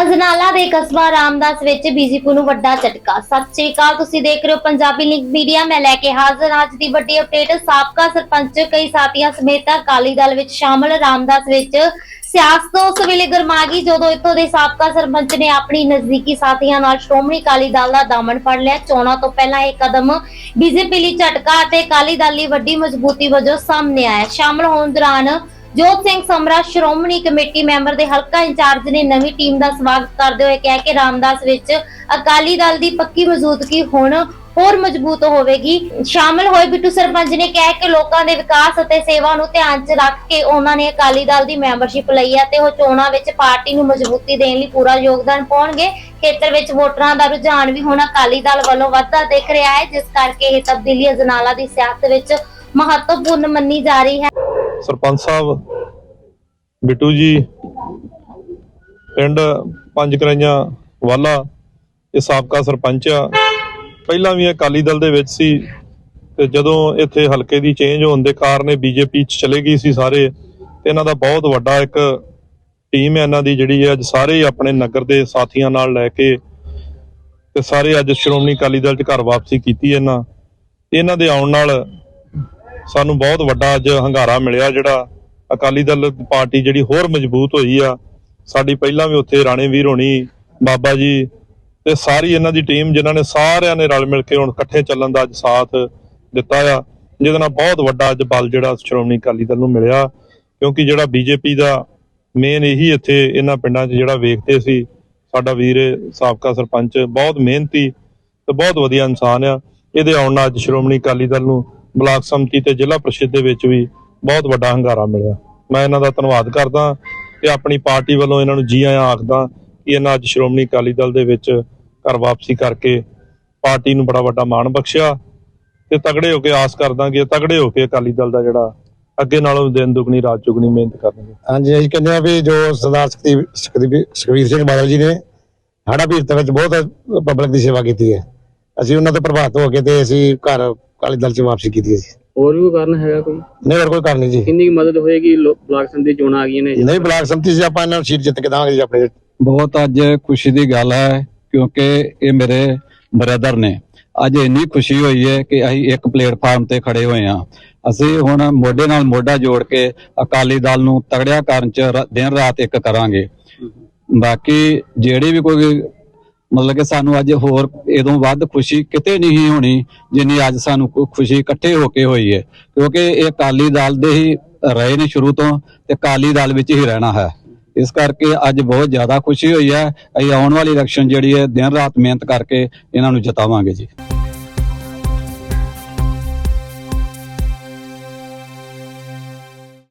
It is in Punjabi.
ਅਜਨਾਲਾ ਦੇ ਕਸਬਾ ਰਾਮਦਾਸ ਵਿੱਚ ਬੀਜੇਪੀ ਨੂੰ ਵੱਡਾ ਝਟਕਾ। ਸਤਿ ਸ੍ਰੀ ਅਕਾਲ, ਤੁਸੀਂ ਦੇਖ ਰਹੇ ਹੋ ਪੰਜਾਬੀ ਲਿੰਕ ਮੀਡੀਆ। ਮੈਂ ਲੈ ਕੇ ਹਾਜ਼ਰ ਅੱਜ ਦੀ ਵੱਡੀ ਅਪਡੇਟ। ਸਾਬਕਾ ਸਰਪੰਚ ਕਈ ਸਾਥੀਆਂ ਸਮੇਤ ਅਕਾਲੀ ਦਲ ਵਿੱਚ ਸ਼ਾਮਲ। ਰਾਮਦਾਸ ਵਿੱਚ ਸਿਆਸਤ ਉਸ ਵੇਲੇ ਗਰਮਾ ਗਈ ਜਦੋਂ ਇੱਥੋਂ ਦੇ ਸਾਬਕਾ ਸਰਪੰਚ ਨੇ ਆਪਣੀ ਨਜ਼ਦੀਕੀ ਸਾਥੀਆਂ ਨਾਲ ਸ਼੍ਰੋਮਣੀ ਅਕਾਲੀ ਦਲ ਦਾ ਦਾਮਨ ਫੜ ਲਿਆ। ਚੋਣਾਂ ਤੋਂ ਪਹਿਲਾਂ ਇਹ ਕਦਮ ਬੀਜੇਪੀ ਲਈ ਝਟਕਾ ਅਤੇ ਅਕਾਲੀ ਦਲ ਲਈ ਵੱਡੀ ਮਜ਼ਬੂਤੀ ਵਜੋਂ ਸਾਹਮਣੇ ਆਇਆ। ਸ਼ਾਮਲ ਹੋਣ ਦੌਰਾਨ ਜੋਤ ਸਿੰਘ ਸਮਰਾ, ਸ਼੍ਰੋਮਣੀ ਕਮੇਟੀ ਮੈਂਬਰ ਦੇ ਹਲਕਾ ਇੰਚਾਰਜ ਨੇ ਨਵੀਂ ਟੀਮ ਦਾ ਸਵਾਗਤ ਕਰਦੇ ਹੋਏ ਕਿਹਾ ਕਿ ਰਾਮਦਾਸ ਵਿੱਚ ਅਕਾਲੀ ਦਲ ਦੀ ਪੱਕੀ ਮੌਜੂਦਗੀ ਹੁਣ ਹੋਰ ਮਜ਼ਬੂਤ ਹੋਵੇਗੀ। ਸ਼ਾਮਲ ਹੋਏ ਬਿੱਟੂ ਸਰਪੰਚ ਨੇ ਕਿਹਾ ਕਿ ਲੋਕਾਂ ਦੇ ਵਿਕਾਸ ਅਤੇ ਸੇਵਾ ਨੂੰ ਧਿਆਨ 'ਚ ਰੱਖ ਕੇ ਉਹਨਾਂ ਨੇ ਅਕਾਲੀ ਦਲ ਦੀ ਮੈਂਬਰਸ਼ਿਪ ਲਈ ਹੈ ਤੇ ਉਹ ਚੋਣਾਂ ਵਿੱਚ ਪਾਰਟੀ ਨੂੰ ਮਜ਼ਬੂਤੀ ਦੇਣ ਲਈ ਪੂਰਾ ਯੋਗਦਾਨ ਪਾਉਣਗੇ। ਖੇਤਰ ਵਿੱਚ ਵੋਟਰਾਂ ਦਾ ਰੁਝਾਨ ਵੀ ਹੁਣ ਅਕਾਲੀ ਦਲ ਵੱਲੋਂ ਵੱਧਦਾ ਦਿਖ ਰਿਹਾ ਹੈ, ਜਿਸ ਕਰਕੇ ਇਹ ਤਬਦੀਲੀ ਅਜਨਾਲਾ ਦੀ ਸਿਆਸਤ ਵਿੱਚ ਮਹੱਤਵਪੂਰਨ ਮੰਨੀ ਜਾ ਰਹੀ ਹੈ। ਸਰਪੰਚ ਸਾਹਿਬ, ਬਿੱਟੂ ਜੀ, ਪਿੰਡ ਪੰਜ ਕਰਾਈਆਂ ਵਾਲਾ, ਇਹ ਸਾਬਕਾ ਸਰਪੰਚ ਆ। ਪਹਿਲਾਂ ਵੀ ਅਕਾਲੀ ਦਲ ਦੇ ਵਿੱਚ ਸੀ ਤੇ ਜਦੋਂ ਇੱਥੇ ਹਲਕੇ ਦੀ ਚੇਂਜ ਹੋਣ ਦੇ ਕਾਰਨ ਇਹ ਬੀਜੇਪੀ ਚ ਚਲੇ ਗਈ ਸੀ ਸਾਰੇ, ਤੇ ਇਹਨਾਂ ਦਾ ਬਹੁਤ ਵੱਡਾ ਇੱਕ ਟੀਮ ਹੈ ਇਹਨਾਂ ਦੀ ਜਿਹੜੀ ਹੈ ਅੱਜ ਸਾਰੇ ਆਪਣੇ ਨਗਰ ਦੇ ਸਾਥੀਆਂ ਨਾਲ ਲੈ ਕੇ ਤੇ ਸਾਰੇ ਅੱਜ ਸ਼੍ਰੋਮਣੀ ਅਕਾਲੀ ਦਲ ਚ ਘਰ ਵਾਪਸੀ ਕੀਤੀ ਇਹਨਾਂ। ਇਹਨਾਂ ਦੇ ਆਉਣ ਨਾਲ ਸਾਨੂੰ ਬਹੁਤ ਵੱਡਾ ਅੱਜ ਹੰਗਾਰਾ ਮਿਲਿਆ ਜਿਹੜਾ ਅਕਾਲੀ ਦਲ ਪਾਰਟੀ ਜਿਹੜੀ ਹੋਰ ਮਜ਼ਬੂਤ ਹੋਈ ਆ। ਸਾਡੀ ਪਹਿਲਾਂ ਵੀ ਉੱਥੇ ਰਾਣੇ ਵੀਰ ਹੋਣੀ, ਬਾਬਾ ਜੀ ਤੇ ਸਾਰੀ ਇਹਨਾਂ ਦੀ ਟੀਮ ਜਿਨ੍ਹਾਂ ਨੇ ਸਾਰਿਆਂ ਨੇ ਰਲ ਮਿਲ ਕੇ ਹੁਣ ਇਕੱਠੇ ਚੱਲਣ ਦਾ ਅੱਜ ਸਾਥ ਦਿੱਤਾ ਆ। ਜਿਹਦੇ ਨਾਲ ਬਹੁਤ ਵੱਡਾ ਅੱਜ ਬਲ ਜਿਹੜਾ ਸ਼੍ਰੋਮਣੀ ਅਕਾਲੀ ਦਲ ਨੂੰ ਮਿਲਿਆ, ਕਿਉਂਕਿ ਜਿਹੜਾ ਬੀਜੇਪੀ ਦਾ ਮੇਨ ਇਹੀ ਇੱਥੇ ਇਹਨਾਂ ਪਿੰਡਾਂ 'ਚ ਜਿਹੜਾ ਵੇਖਦੇ ਸੀ, ਸਾਡਾ ਵੀਰ ਸਾਬਕਾ ਸਰਪੰਚ ਬਹੁਤ ਮਿਹਨਤੀ ਤੇ ਬਹੁਤ ਵਧੀਆ ਇਨਸਾਨ ਆ। ਇਹਦੇ ਆਉਣ ਨਾਲ ਅੱਜ ਸ਼੍ਰੋਮਣੀ ਅਕਾਲੀ ਦਲ ਨੂੰ ਬਲਾਕ ਸੰਮਤੀ ਤੇ ਜ਼ਿਲ੍ਹਾ ਪ੍ਰੀਸ਼ਦ ਦੇ ਵਿੱਚ ਵੀ ਬਹੁਤ ਵੱਡਾ ਹੰਗਾਰਾ ਮਿਲਿਆ। ਮੈਂ ਇਹਨਾਂ ਦਾ ਧੰਨਵਾਦ ਕਰਦਾ ਤੇ ਆਪਣੀ ਪਾਰਟੀ ਵੱਲੋਂ ਇਹਨਾਂ ਨੂੰ ਜੀ ਆਇਆਂ ਆਖਦਾ ਕਿ ਇਹਨਾਂ ਅੱਜ ਸ਼੍ਰੋਮਣੀ ਅਕਾਲੀ ਦਲ ਦੇ ਵਿੱਚ ਘਰ ਵਾਪਸੀ ਕਰਕੇ ਪਾਰਟੀ ਨੂੰ ਬੜਾ ਵੱਡਾ ਮਾਣ ਬਖਸ਼ਿਆ ਤੇ ਤਗੜੇ ਹੋ ਕੇ ਆਸ ਕਰਦਾ ਕਿ ਤਗੜੇ ਹੋ ਕੇ ਅਕਾਲੀ ਦਲ ਦਾ ਜਿਹੜਾ ਅੱਗੇ ਨਾਲੋਂ ਦਿਨ ਦੁਗਣੀ, ਰਾਤ ਚੁਗਣੀ ਮਿਹਨਤ ਕਰਨਗੇ। ਹਾਂਜੀ, ਅਸੀਂ ਕਹਿੰਦੇ ਆ ਵੀ ਜੋ ਸਰਦਾਰ ਸੁਖਦੇਵ ਸੁਖਬੀਰ ਸਿੰਘ ਬਾਦਲ ਜੀ ਨੇ ਸਾਡਾ ਭੀਰਤ ਵਿੱਚ ਬਹੁਤ ਪਬਲਿਕ ਦੀ ਸੇਵਾ ਕੀਤੀ ਹੈ। ਅਸੀਂ ਉਹਨਾਂ ਤੋਂ ਪ੍ਰਭਾਵਿਤ ਹੋ ਕੇ ਤੇ ਅਸੀਂ ਘਰ ਅਕਾਲੀ ਦਲ ਚ ਵਾਪਸੀ ਕੀਤੀ ਹੈ ਜੀ ਹੋਰ ਵੀ ਕੋਈ ਕਾਰਨ ਹੈਗਾ ਕੋਈ? ਨਹੀਂ ਹੋਰ ਕੋਈ ਕਾਰਨ ਨਹੀਂ ਜੀ। ਕਿੰਨੀ ਕੁ ਮਦਦ ਹੋਏਗੀ? ਲੋ- ਬਲਾਕ ਸੰਧੀ ਚੋਣਾਂ ਆ ਗਈਆਂ ਨੇ ਨਹੀਂ ਬਲਾਕ ਸੰਮਤੀ ਸੀ ਆਪਾਂ ਇਹਨਾਂ ਨੂੰ ਸੀਟ ਜਿੱਤ ਕੇ ਦਾਂਗੇ ਜੀ ਆਪਣੇ। ਬਹੁਤ ਅੱਜ ਖੁਸ਼ੀ ਦੀ ਗੱਲ ਹੈ ਕਿਉਂਕਿ ਇਹ ਮੇਰੇ ਬ੍ਰਦਰ ਨੇ। ਅੱਜ ਇੰਨੀ ਖੁਸ਼ੀ ਹੋਈ ਹੈ ਕਿ ਅਸੀਂ ਇੱਕ ਪਲੇਟਫਾਰਮ ਤੇ ਖੜੇ ਹੋਏ ਹਾਂ। ਅਸੀਂ ਹੁਣ ਮੋਢੇ ਨਾਲ ਮੋਢਾ ਜੋੜ ਕੇ ਅਕਾਲੀ ਦਲ ਨੂੰ ਤਗੜਿਆ ਕਰਨ ਚ ਰ- ਦਿਨ ਰਾਤ ਇੱਕ ਕਰਾਂਗੇ। ਬਾਕੀ ਜਿਹੜੀ ਵੀ ਕੋਈ ਮਤਲਬ ਕਿ ਸਾਨੂੰ ਅੱਜ ਹੋਰ ਇਦੋਂ ਵੱਧ ਖੁਸ਼ੀ ਕਿਤੇ ਨਹੀਂ ਹੋਣੀ, ਜਿੰਨੀ ਅੱਜ ਸਾਨੂੰ ਖੁਸ਼ੀ ਇਕੱਠੇ ਹੋ ਕੇ ਹੋਈ ਹੈ। ਕਿਉਂਕਿ ਇਹ ਅਕਾਲੀ ਦਲ ਦੇ ਹੀ ਰਹੇ ਨੇ ਸ਼ੁਰੂ ਤੋਂ ਤੇ ਅਕਾਲੀ ਦਲ ਵਿੱਚ ਹੀ ਰਹਿਣਾ ਹੈ। ਇਸ ਕਰਕੇ ਅੱਜ ਬਹੁਤ ਜ਼ਿਆਦਾ ਖੁਸ਼ੀ ਹੋਈ ਹੈ। ਅਸੀਂ ਆਉਣ ਵਾਲੀ ਇਲੈਕਸ਼ਨ ਜਿਹੜੀ ਹੈ, ਦਿਨ ਰਾਤ ਮਿਹਨਤ ਕਰਕੇ ਇਹਨਾਂ ਨੂੰ ਜਿਤਾਵਾਂਗੇ ਜੀ।